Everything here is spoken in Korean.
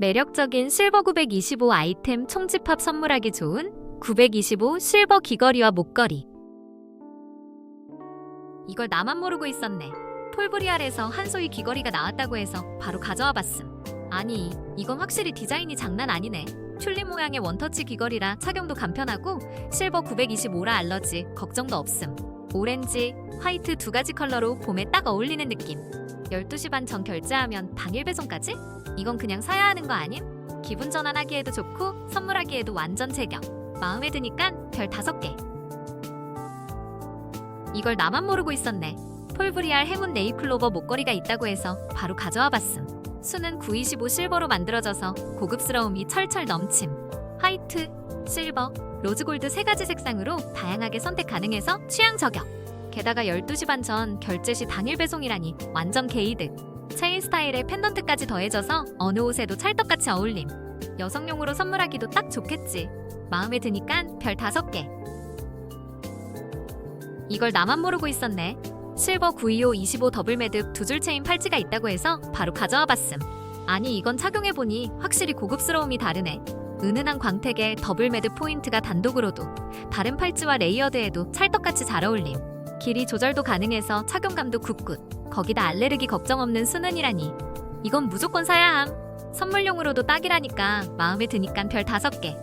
매력적인 실버 925 아이템 총집합 선물하기 좋은 925 실버 귀걸이와 목걸이. 이걸 나만 모르고 있었네. 폴브리알에서 한소희 귀걸이가 나왔다고 해서 바로 가져와 봤음. 아니, 이건 확실히 디자인이 장난 아니네. 튤립 모양의 원터치 귀걸이라 착용도 간편하고 실버 925라 알러지 걱정도 없음. 오렌지, 화이트 두 가지 컬러로 봄에 딱 어울리는 느낌. 12시 반 전 결제하면 당일 배송까지? 이건 그냥 사야 하는 거 아님? 기분 전환하기에도 좋고 선물하기에도 완전 제격. 마음에 드니까 별 다섯 개. 이걸 나만 모르고 있었네. 폴브리알 행운 네이클로버 목걸이가 있다고 해서 바로 가져와 봤음. 수는 925 실버로 만들어져서 고급스러움이 철철 넘침. 화이트, 실버, 로즈골드 세 가지 색상으로 다양하게 선택 가능해서 취향 저격. 게다가 12시 반 전 결제 시 당일 배송이라니 완전 개이득. 체인 스타일에 펜던트까지 더해져서 어느 옷에도 찰떡같이 어울림. 여성용으로 선물하기도 딱 좋겠지. 마음에 드니까 별 다섯 개. 이걸 나만 모르고 있었네. 실버 925 25 더블 매듭 두 줄 체인 팔찌가 있다고 해서 바로 가져와 봤음. 아니 이건 착용해 보니 확실히 고급스러움이 다르네. 은은한 광택에 더블 매듭 포인트가 단독으로도 다른 팔찌와 레이어드에도 찰떡같이 잘 어울림. 길이 조절도 가능해서 착용감도 굿굿. 거기다 알레르기 걱정 없는 순은이라니. 이건 무조건 사야 함. 선물용으로도 딱이라니까 마음에 드니까 별 다섯 개.